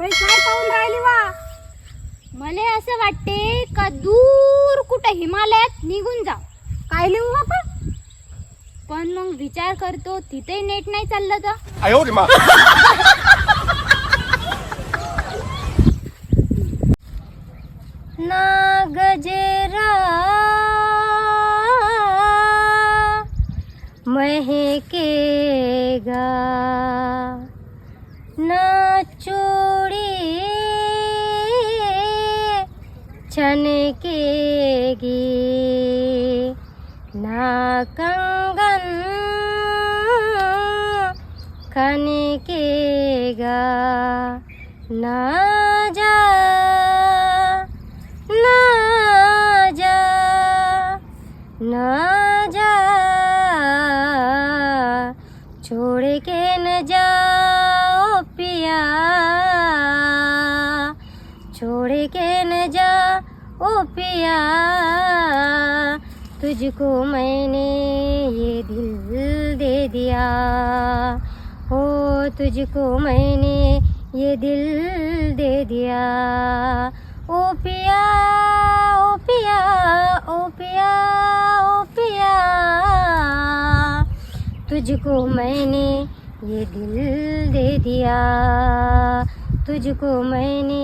मले वा. मला असं वाटते का दूर कुठं हिमालयात निघून जा काय लिहू आपण? पण मग विचार करतो तिथे नेट नाही चाललं तर. नागजेरा महे के गा छनकेगी ना कंगन खनकेगा ना जा ना जा ना जा छोड़ के न जाओ पिया पिया तुझको मैंने ये दिल दे दिया। हो तुझको मैंने ये दिल दे दिया। ओ पिया ओ पिया ओ पिया ओ पिया तुझको मैंने ये दिल दे दिया। तुझको मैंने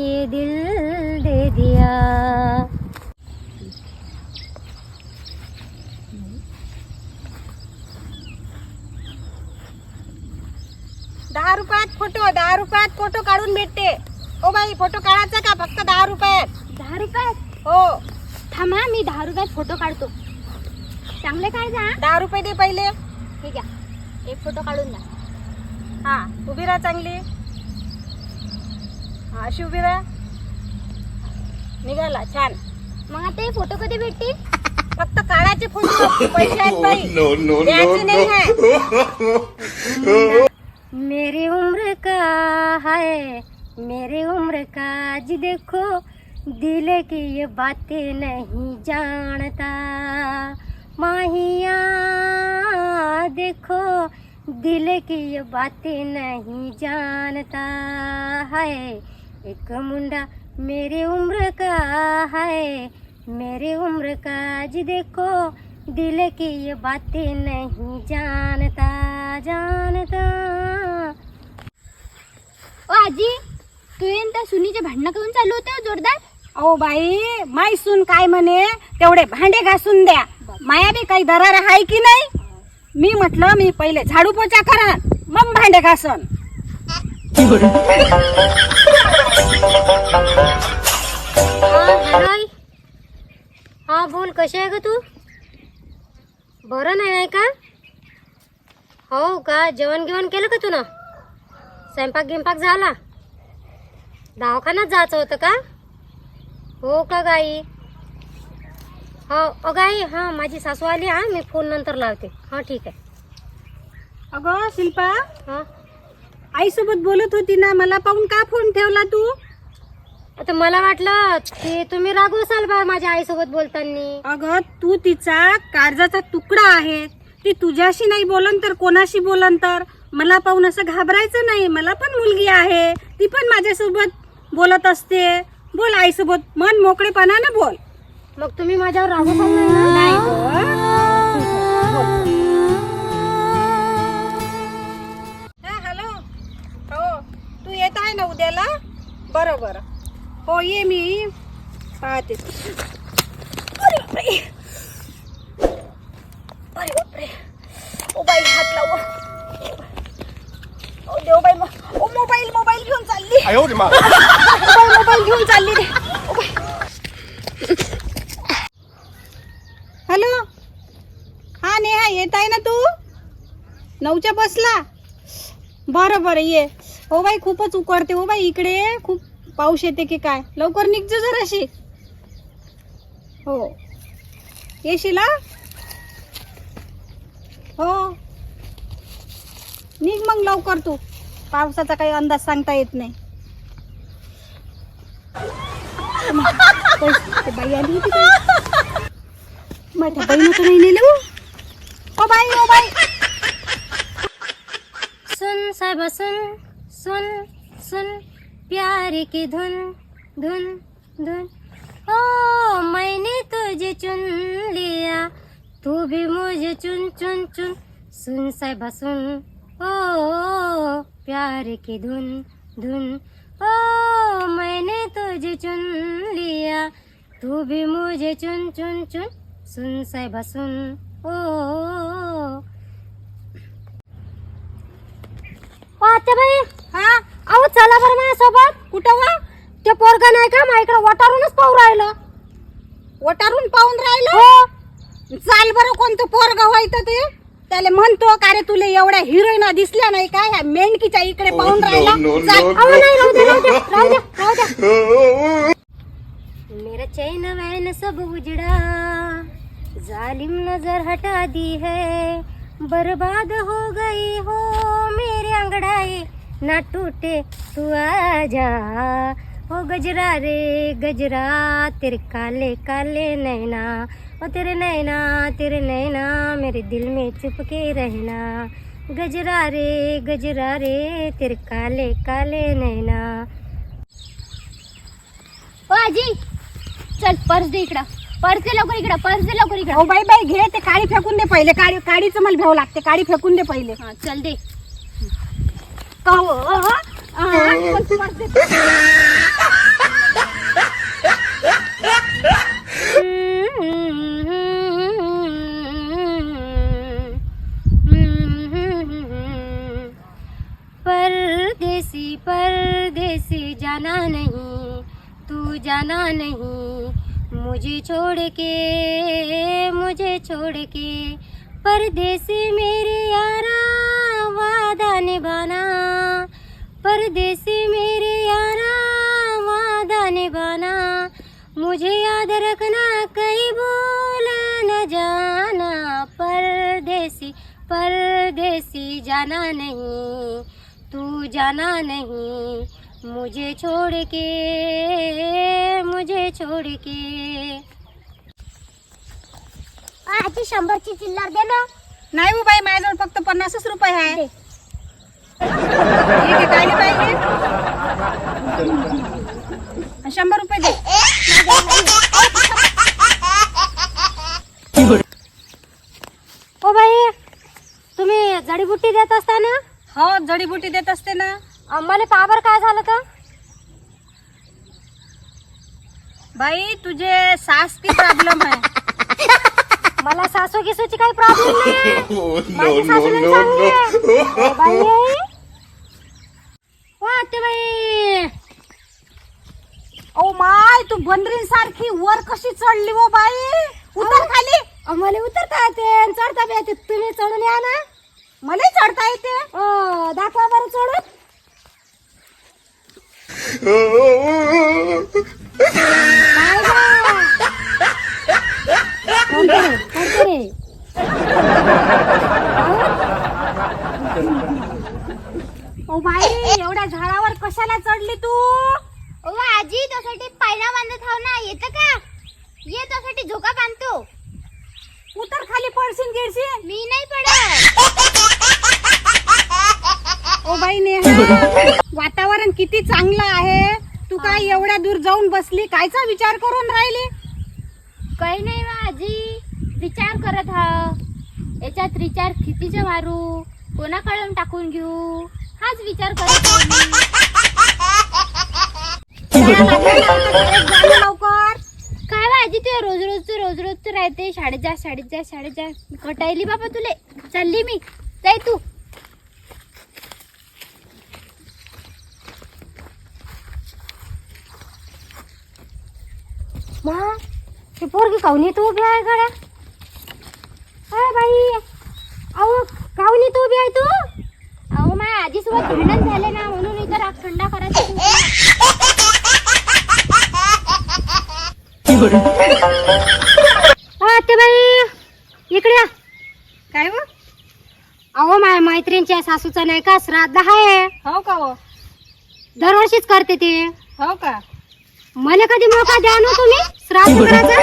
ये दिल दे दिया। दहा रुपयात फोटो दहा रुपयात फोटो काढून भेटते. ओ बाई फोटो काढायचा का? फक्त दहा रुपयात. दहा रुपयात? हो. थांबा मी दहा रुपयात फोटो काढतो. चांगले काय जा दहा रुपये दे पहिले. हे घ्या. एक फोटो काढून द्या. हा उभी राहा चांगली. हा उभी निघाला छान. मग आता हे फ़ोटो कधी भेटतील? फक्त काढायचे फ़ोटो. पैसे आहेत बाई. No no द्यायचे नाही आहे मेरी उम्र का है? मेरी उम्र का जी देखो? दिल की ये बातें नहीं जानता। माहिया देखो दिल की ये बातें नहीं जानता है। एक मुंडा मेरी उम्र का है मेरी उम्र का जी देखो दिल की ये बातें नहीं जानता जानता। ओ आजी तू त्या सुनीचे भांडणं करून चालू होते हो जोरदार? अहो बाई माय सून काय म्हणे तेवढे भांडे घासून द्या. माया बी काही दरार आहे की नाही? मी म्हटलं मी पहिले झाडू पोचा करा मग भांडे घासन. हा हॅलो हा बोल कशी आहे ग तू? बरं नाही आहे का? हो का? जेवण गिवण केलं का तू ना स्वयंपाक गिंपाक झाला? दवाखान्यात जायचं होतं का? हो का गाई? हो अ गाई हां माझी सासू आली हा मी फोन नंतर लावते. हां ठीक आहे. अगं शिल्पा? हां? आईसोबत बोलत होती ना मला पाहून का फोन ठेवला तू? आता मला वाटलं की तुम्ही रागू असाल बा माझ्या आईसोबत बोलताना. अगं तू तिचा काळजाचा तुकडा आहे. ती तुझ्याशी नाही बोलन तर कोणाशी बोलन तर? मला पाहून असं घाबरायचं नाही. मला पण मुलगी आहे. ती पण माझ्यासोबत बोलत असते. बोल आईसोबत मन मोकळेपणानं बोल. मग तुम्ही माझ्यावर रागू असाल नाही ना? नाही गं. तू येत आहे ना उद्याला? बरं बरं हो ये मी. पाहते. मोबाईल मोबाईल घेऊन चालली. मोबाईल घेऊन चालली रे. हॅलो? हा नेहा येत आहे ना तू? नऊच्या बसला? बरं बरं ये. हो बाई खूपच उकडते हो बाई इकडे खूप पाऊस येते की काय? लवकर निघजो जराशी. हो. येशील हो? निघ मग लवकर तू. पावसाचा काही अंदाज सांगता येत नाही. बाई आली नाही नेलं हो. O by O by. सुन साहेब सुन सुन सुन प्यार की धुन धुन धुन। ओ मैंने तुझे चुन लिया तू भी मुझे चुन चुन चुन। सुन साहिबा सुन। ओ प्यार की धुन धुन। ओ मैंने तुझे चुन लिया तू भी मुझे चुन चुन चुन। सुन साहिबा सुन। O by. हा? अहो चला बरं माझ्यासोबत. कुठं वा? ते पोरगा नाही का माझ्याकडे वटारूनच पाहू राहिलं. वटारून पाहून राहिलं? हो. चाल बरं कोणतं पोरग व्हायचं ते. त्याला म्हणतो का रे तुला एवढ्या हिरोईन दिसल्या नाही का? ह्या मेंढकीच्या इकडे पाहून राहिला. चाल. अहो नाही राहू द्या राहू द्या राहू द्या राहू द्या मेरा चैन वैन सब उजड़ा जालिम नजर हटा दी है। बर्बाद हो गई हो मेरे अंगड़ाई ना टूटे तू आजा। ओ गजरा रे गजरा तेरे काले काले नैना ओ तेरे नैना तेरे नैना मेरे दिल में चुपके रहना। गजरा रे गजरा रे तेरे काले काले नैना। ओ आजी चल पर्स दे इकडं। पर्स दे लवकर इकडं पर्स दे लवकर इकडं. बाई बाई घे ते काडी फेकून दे पहिले. काडी काडीचं मला भ्याव लागते. काडी फेकून दे पहिले. हा चल दे. का हो? पण तू आहे. परदेसी परदेसी जाना नहीं तू जाना नहीं। मुझे छोड़ के, मुझे छोड़ के। परदेसी मेरे यारा, वादा निभाना। परदेसी मेरे यारा, वादा निभाना। मुझे याद रखना, कहीं भूल न जाना। परदेसी परदेसी जाना नहीं, तू जाना नहीं। मुझे छोड़ के मुझे छोड़ के। आजी शंभरची चिल्लर दे ना. नाही हो बाई माझ्याजवळ फक्त पन्नासच रुपये आहे. पाहिजे. आणि शंभर रुपये दे. ओ बाई तुम्ही जडीबुट्टी देत असता ना? हो जडीबुटी देत असते ना. आम्हाला पाबर काय झालं तर? बाई तुझे सास की प्रॉब्लेम आहे. मला सासू गिसूची काही प्रॉब्लेम नाही. माझी चांगली आहे. O by. बाई ओ माय तू बंदरीन सारखी वर कशी चढली हो बाई? उतर खाली. आम्हाला उतरता येते? आणि चढता बी येते. तुम्ही चढून या ना. मला चढता येते. ओ दाखवा बरं चढून काय गं? कोण तरी, कोण तरी? ओ बाई एवढ्या झाडावर कशाला चढली तू? ओ आजी त्यासाठी पायला बांधत हाव ना. येतं का? ये त्यासाठी झोका बांधतो. उतर खाली पडशील गिडशील मी नाही पडत ओ बाई नेहा वातावरण किती चांगलं आहे? तू काय एवढ्या दूर जाऊन बसली? कायचा विचार करून राहिली? काही नाही आजी. विचार करत हाव याच्यात रिचार्ज कितीचं मारू? कोणाकडून टाकून घेऊ? हाच विचार करत मी. लागलं शाळेत ना लवकर. काय बा आजी ते रोज रोजचं रोज रोजचं राहते शाळेत जा शाळेत जा शाळेत जा. कटायली बाबा तुले. चालली मी. जाय तू. मा ती पोरगी कावनी तू उभी आहे गड्या? अरे बाई अहो कावनी तू उभी आहे तू? अहो माझ्या आजीसोबत भांडण झाले ना म्हणून इथं राग थंडा करायचं हा ते बाई इकडे या. काय हो? अहो माझ्या मैत्रिणीच्या सासूचा नाही का श्राद्ध आहे. हो का हो? दरवर्षीच करते ते. हो का? मला कधी मोका द्या ना तुम्ही? श्राद्ध करायचा?